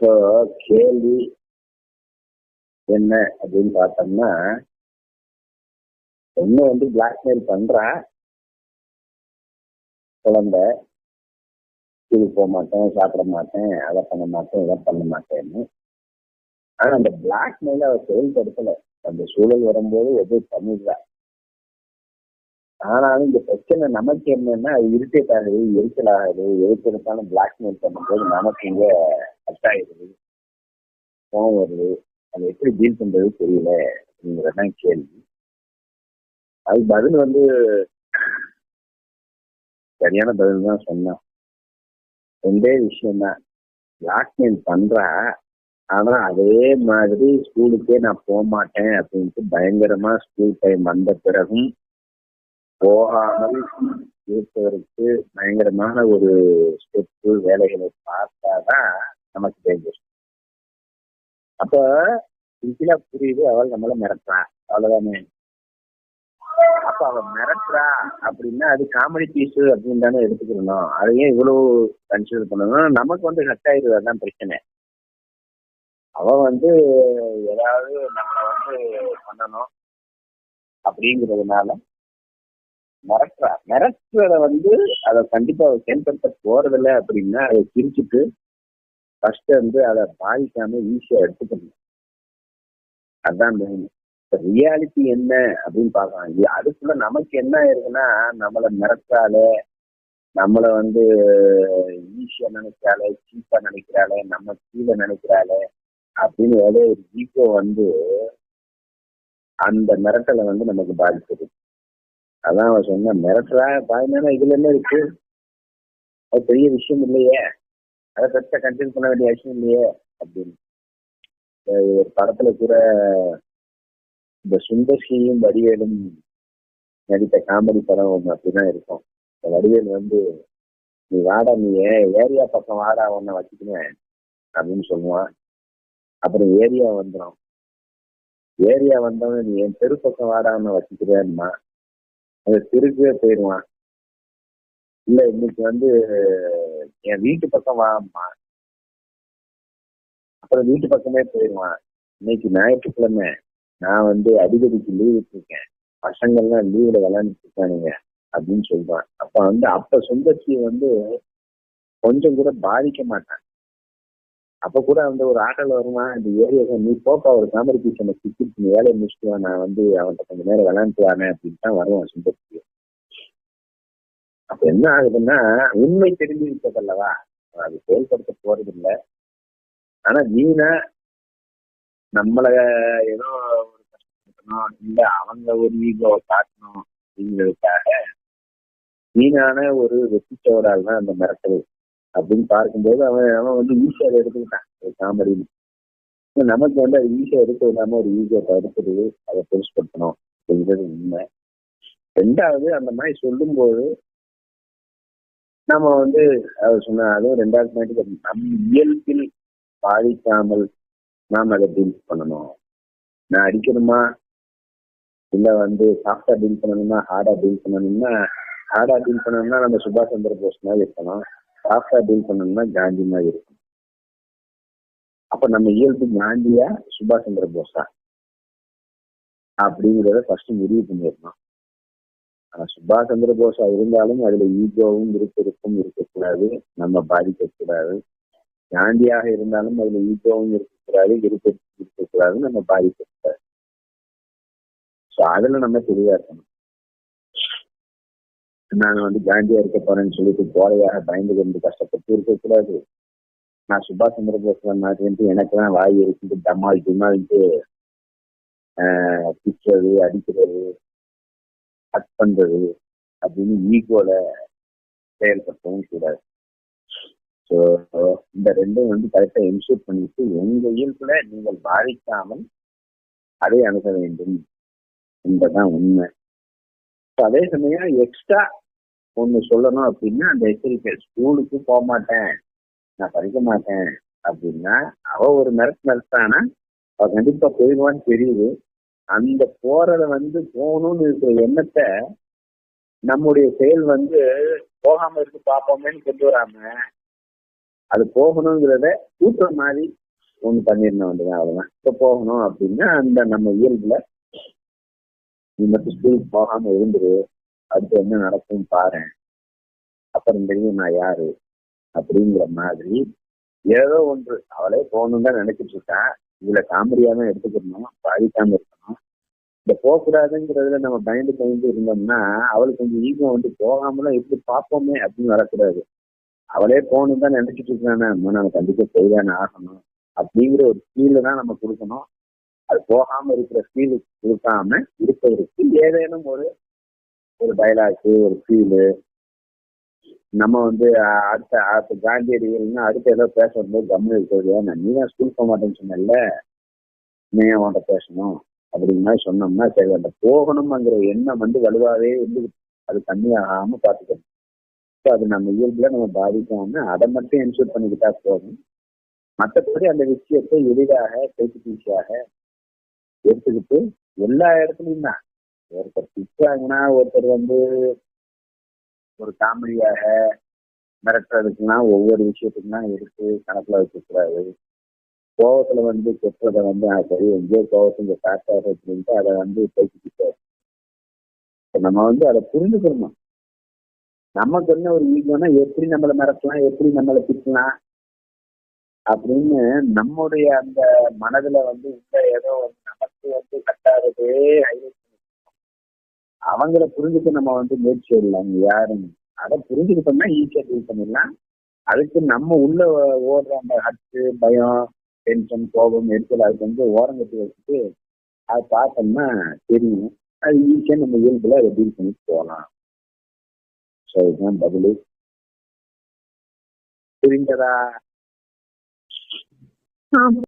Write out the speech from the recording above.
So கேள்வி என்ன அப்படின்னு பார்த்தோம்னா ஒண்ணு வந்து பிளாக்மெயில் பண்றா குழந்தை ஸ்கூலுக்கு போக மாட்டேன் சாப்பிட மாட்டேன் அதை பண்ண மாட்டேன் இதை பண்ண மாட்டேன்னு. ஆனா அந்த பிளாக்மெயில் அவர் செயல்படுத்தல. அந்த சூழல் வரும்போது எதுவும் பண்ணிடுறா ஆனாலும் இந்த பிரச்சனை நமக்கு என்னன்னா இரிட்டேட் ஆகுது எரிச்சல் ஆகுது எரிச்சலுக்கான பிளாக்மெயில் பண்ணும்போது நமக்கு இங்க கட் கோவம் வருது. அது எப்படி டீல் பண்றது தெரியல அப்படிங்கிறதான் கேள்வி. அது பதில் வந்து சரியான பதில் தான் சொன்னான். ரெண்டே விஷயம் தான். பிளாக்மெயில் பண்றா ஆனா அதே மாதிரி ஸ்கூலுக்கே நான் போக மாட்டேன் அப்படின்ட்டு பயங்கரமா ஸ்கூல் டைம் வந்த பிறகும் போகாமல் இருப்பதற்கு பயங்கரமான ஒரு ஸ்டெப்பு வேலைகளை பார்த்தாதான் நமக்கு டேஞ்சர் அப்ப இதுல புரியுது அவள் நம்மள மிரட்டுறா. அவ்வளவுதானே? அப்ப அவ மிரட்டுறா அப்படின்னா அது காமெடி பீஸ் அப்படின்னு தானே எடுத்துக்கணும். அதையே இவ்வளவு கன்சிடர் பண்ணணும். நமக்கு வந்து கட் ஆயிடுது அதான் பிரச்சனை. அவ வந்து ஏதாவது நம்ம வந்து பண்ணணும் அப்படிங்கிறதுனால மிரட்டுறா. மிரட்டுறத வந்து அதை கண்டிப்பா அவ செயல்படுத்த போறதில்ல அப்படின்னா அதை பிரிச்சுட்டு ஃபர்ஸ்ட் வந்து அதை பாதிக்காம ஈஸியா எடுத்துக்கணும். அதுதான் மெயின் ரியாலிட்டி என்ன அப்படின்னு பார்க்கலாம். அதுக்குள்ள நமக்கு என்ன இருக்குன்னா நம்மளை மிரட்டாலே நம்மளை வந்து ஈஸியா நினைக்கிறாளே சீப்பா நினைக்கிறாளே நம்ம கீழே நினைக்கிறாளே அப்படின்னு ஏதோ ஒரு ஈகோ வந்து அந்த மிரட்டலை வந்து நமக்கு பாதிக்குது. அதான் அவன் சொன்ன மிரட்டுறா பாய்னா இதுல என்ன இருக்கு? அது பெரிய விஷயம் இல்லையே. அதை பெருசா கண்டினியூ பண்ண வேண்டிய அவசியம் இல்லையே அப்படின்னு. ஒரு படத்துல கூட இந்த சுந்தர்சியும் வடிவேலும் நடித்த காமெடி படம் ஒன்று அப்படிதான் இருக்கும். இந்த வடிவேல் வந்து நீ வாடா நீ ஏரியா பக்கம் வாடா ஒன்ன வச்சுக்கினேன் அப்படின்னு சொல்லுவான். அப்புறம் ஏரியா வந்துடும் ஏரியா வந்தவன் நீ என் தெரு பக்கம் வாடா உன்னை வச்சுக்கிறேன்மா அந்த திருக்கவே போயிடுவான் இல்ல இன்னைக்கு வந்து என் வீட்டு பக்கம் வாம்மா. அப்புறம் வீட்டு பக்கமே போயிடுவான் இன்னைக்கு ஞாயிற்றுக்கிழமை நான் வந்து அடிக்கடிக்கு லீவ் விட்டுருக்கேன். பசங்கள்லாம் லீவ்ல விளையாண்டுட்டு இருக்கானுங்க அப்படின்னு சொல்றான். அப்ப வந்து அப்ப சுந்தர்சி வந்து கொஞ்சம் கூட பாதிக்க மாட்டான். அப்ப கூட வந்து ஒரு ஆட்டல் வருமா? இந்த ஏரியா நீ போப்பா ஒரு காமெடி பீஸ் எனக்கு சிக்கிட்டு நீ வேலையை முடிச்சுட்டு நான் வந்து அவன்கிட்ட கொஞ்சம் நேரம் விளையாண்டு வரேன் அப்படின்னு தான் வருவான் சுந்தரத்துக்கு. அப்ப என்ன ஆகுதுன்னா உண்மை தெரிஞ்சு விட்டதல்லவா அது செயல்படுத்த போறது இல்லை. ஆனா வீணா நம்மள ஏதோ ஒரு கஷ்டப்படுத்தணும் இல்ல அவங்க ஒரு ஈகோவை காட்டணும் அப்படிங்கிறதுக்காக வீணான ஒரு வெற்றிச்சோடால் தான் அந்த மிரட்டல். அப்படின்னு பார்க்கும்போது அவன் அவன் வந்து ஈஸியா அதை எடுத்துக்கிட்டான். ஒரு காமெடின்னு. நமக்கு வந்து அது ஈஸியா எடுக்க விடாம ஒரு ஈஸியா தடுக்கிறது அதை பெருசுப்படுத்தணும் அப்படிங்கிறது உண்மை. ரெண்டாவது அந்த மாதிரி சொல்லும்போது நம்ம வந்து அதை சொன்ன அதுவும் ரெண்டாவது பாயிண்ட் நம் இயல்பில் பாதிக்காமல் நாம் அதை டீல் பண்ணணும். நான் அடிக்கணுமா? இல்ல வந்து சாஃப்டா டீல் பண்ணணும்னா ஹார்டா டீல் பண்ணணும்னா ஹார்டா டீல் பண்ணணும்னா நம்ம சுபாஷ் சந்திர போஸ் மாதிரி இருக்கணும் சாஃப்டா டீல் பண்ணணும்னா காந்தி மாதிரி இருக்கும். அப்ப நம்ம இயல்பு காந்தியா சுபாஷ் சந்திர போஸா? அப்படிங்கிறத ஃபர்ஸ்ட் முடிவு பண்ணிடணும். ஆனா சுபாஷ் சந்திர போஸா இருந்தாலும் அதுல ஈகோவும் விருப்பிருப்பும் இருக்கக்கூடாது. நம்ம பாதிக்கக்கூடாது. காந்தியாக இருந்தாலும் அதுல ஈகோவும் இருக்கக்கூடாது இருக்க இருக்கக்கூடாது நம்ம பாதிக்கக்கூடாது. ஸோ அதுல நம்ம தெளிவா இருக்கணும். நான் வந்து காந்தியா இருக்க போறேன்னு சொல்லிட்டு கோழையாக பயந்து கொண்டு கஷ்டப்பட்டு இருக்கக்கூடாது நான் சுபாஷ் சந்திர போஸ் மாதிரி எனக்கு தான் வாய் இருக்குது டம்மால் டிமால்ட்டு பிச்சது அடிக்கிறது கட் பண்றது அப்படின்னு ஈகோல செயல்படுத்தவும் கூடாது. ஸோ இந்த ரெண்டும் வந்து கரெக்டா இன்சூர் பண்ணிட்டு உங்க இயல்புல நீங்கள் பாதிக்காமல் அதை அணுக வேண்டும். என்பதுதான் உண்மை. அதே சமயம் எக்ஸ்ட்ரா ஒண்ணு சொல்லணும் அப்படின்னா அந்த எச்சரிக்கை ஸ்கூலுக்கு போக மாட்டேன். நான் படிக்க மாட்டேன். அப்படின்னா அவ ஒரு மிரட்டு மிரட்டானா? அவ கண்டிப்பா போயிடுவான்னு தெரியுது. அந்த போறத வந்து போகணும்னு இருக்கிற எண்ணத்தை நம்முடைய செயல் வந்து போகாம இருக்கு பார்ப்போமேன்னு கொண்டு வராம அது போகணுங்கிறத கூட்டுற மாதிரி ஒண்ணு பண்ணிருந்தோம் வேண்டியதான் அவ்வளவுதான். இப்ப போகணும் அப்படின்னா அந்த நம்ம இயல்புல நீ மட்டும் ஸ்கூலுக்கு போகாம இருந்துரு. அடுத்து என்ன நடக்கும் பாரு. அப்புறம் தெரியும் நான் யாரு? அப்படிங்கிற மாதிரி ஏதோ ஒன்று. அவளே போகணும் தான் நினைச்சிட்டு இருக்கா. இதுல காமெடியா தான் எடுத்துக்கணும். பாதிக்காம இருக்கணும். இந்த போகக்கூடாதுங்கிறதுல நம்ம பயந்து பயந்து இருந்தோம்னா அவளுக்கு கொஞ்சம் ஈகம் வந்து போகாமலாம் எப்படி பார்ப்போமே அப்படின்னு வரக்கூடாது. அவளே போகணும் தான் நினைச்சிட்டு இருக்கானே. நம்ம கண்டிப்பா செய்தானே ஆகணும். அப்படிங்கிற ஒரு ஃபீல தான் நம்ம கொடுக்கணும். அது போகாம இருக்கிற ஃபீல் கொடுக்காம இருப்பதற்கு ஏதேனும் ஒரு ஒரு டைலாக்கு ஒரு ஃபீலு நம்ம வந்து அடுத்த அடுத்த காந்தியடிகள்னா அடுத்து ஏதோ பேசும்போது வரும்போது இருக்கிறது. ஏன்னா நீ தான் ஸ்கூல் போக மாட்டேன்னு சொன்னல நீ அவன்கிட்ட பேசணும்? அப்படிங்கிற மாதிரி சொன்னோம்னா சரி அந்த போகணுங்கிற எண்ணம் வந்து வலுவாகவே இருந்து அது கம்மியாகாம பார்த்துக்கணும். ஸோ அது நம்ம இயல்புல நம்ம பாதிக்காம அதை மட்டும் என்ஷூர் பண்ணிக்கிட்டா போதும். மற்றபடி அந்த விஷயத்தை எளிதாக பேச்சு எடுத்துக்கிட்டு எல்லா இடத்துலையும் தான். ஒருத்தர் திட்டாங்கன்னா ஒருத்தர் வந்து ஒரு காமெடியாக மிரட்டுறதுக்குலாம் ஒவ்வொரு விஷயத்துக்குலாம் எடுத்து கணக்குல வச்சுக்கூடாது கோவத்துல வந்து கொட்டுறதை வந்து சரி எங்கேயோ கோவத்தை இங்க காட்டாரு அப்படின்ட்டு அதை வந்து பேசிக்கிட்டு நம்ம வந்து அதை புரிஞ்சுக்கணும்? நமக்கு என்ன ஒரு ஈகோனா எப்படி நம்மளை மிரட்டலாம் எப்படி நம்மளை திட்டலாம் அப்படின்னு நம்முடைய அந்த மனதுல வந்து இந்த ஏதோ நமக்கு வந்து கட்டாததே அவங்கள புரிஞ்சுக்க நம்ம வந்து முயற்சி எடுக்கலாம் யாருன்னு அதை புரிஞ்சுக்கிட்டோம்னா ஈஸியா டீல் பண்ணிடலாம். அதுக்கு நம்ம உள்ள ஓடுற அந்த ஹட்டு பயம் டென்ஷன் கோபம் எரிச்சல் அதுக்கு வந்து ஓரம் கட்டி வச்சுட்டு அதை பார்த்தோம்னா தெரியும். அது ஈஸியா நம்ம இயல்புல அதை டீல் பண்ணி போகலாம். ஸோ இதுதான் பதில். புரிந்ததா? um,